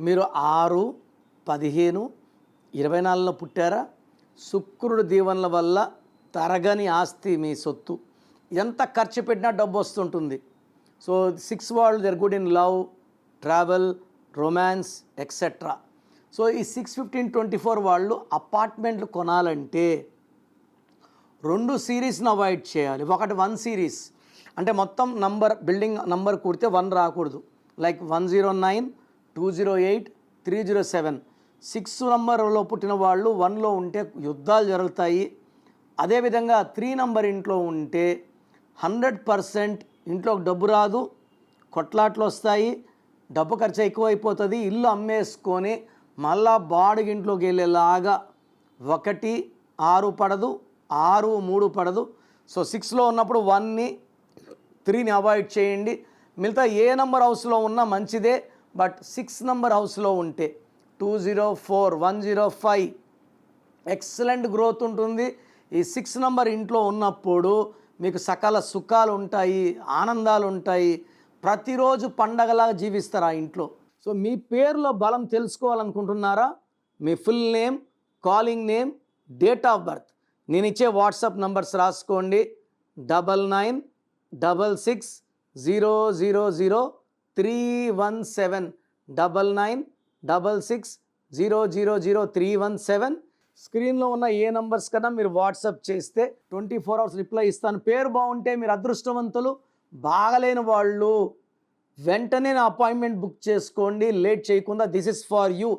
మీరు ఆరు పదిహేను ఇరవై నాలుగులో పుట్టారా? శుక్రుడు దీవెనల వల్ల తరగని ఆస్తి మీ సొత్తు. ఎంత ఖర్చు పెట్టినా డబ్బు వస్తుంటుంది. సో సిక్స్ వాళ్ళు there good in love travel romance etcetera so ఈ సిక్స్ ఫిఫ్టీన్ ట్వంటీ ఫోర్ వాళ్ళు అపార్ట్మెంట్లు కొనాలంటే రెండు సిరీస్ని అవాయిడ్ చేయాలి. ఒకటి వన్ సిరీస్. అంటే మొత్తం నంబర్ బిల్డింగ్ నంబర్ కూడితే వన్ రాకూడదు. Like one zero nine two zero eight three zero seven. Six నంబర్లో పుట్టిన వాళ్ళు వన్లో ఉంటే యుద్ధాలు జరుగుతాయి. అదేవిధంగా త్రీ నంబర్ ఇంట్లో ఉంటే హండ్రెడ్ పర్సెంట్ ఇంట్లోకి డబ్బు రాదు కొట్లాట్లు వస్తాయి డబ్బు ఖర్చు ఎక్కువైపోతుంది ఇల్లు అమ్మేసుకొని మళ్ళా బాడుగింట్లోకి వెళ్ళేలాగా ఒకటి ఆరు పడదు ఆరు మూడు పడదు. సో సిక్స్లో ఉన్నప్పుడు వన్ని త్రీని అవాయిడ్ చేయండి. మిగతా ఏ నంబర్ హౌస్లో ఉన్నా మంచిదే. బట్ సిక్స్ నంబర్ హౌస్లో ఉంటే two zero four one zero five excellent growth ఉంటుంది. ఈ సిక్స్ నంబర్ ఇంట్లో ఉన్నప్పుడు మీకు సకల సుఖాలు ఉంటాయి ఆనందాలు ఉంటాయి. ప్రతిరోజు పండగలాగా జీవిస్తారు ఆ ఇంట్లో. సో మీ పేరులో బలం తెలుసుకోవాలనుకుంటున్నారా? మీ full name calling name date of birth. నేను ఇచ్చే వాట్సాప్ నంబర్స్ రాసుకోండి. Double nine double six zero zero zero three one seven double nine double six zero zero zero three one seven. స్క్రీన్లో ఉన్న ఏ నంబర్స్ కన్నా మీరు వాట్సాప్ చేస్తే twenty four hours reply ఇస్తాను. పేరు బాగుంటే మీరు అదృష్టవంతులు బాగలేని వాళ్ళు వెంటనే నా అపాయింట్మెంట్ బుక్ చేసుకోండి. లేట్ చేయకుండా దిస్ ఇస్ ఫార్ యూ.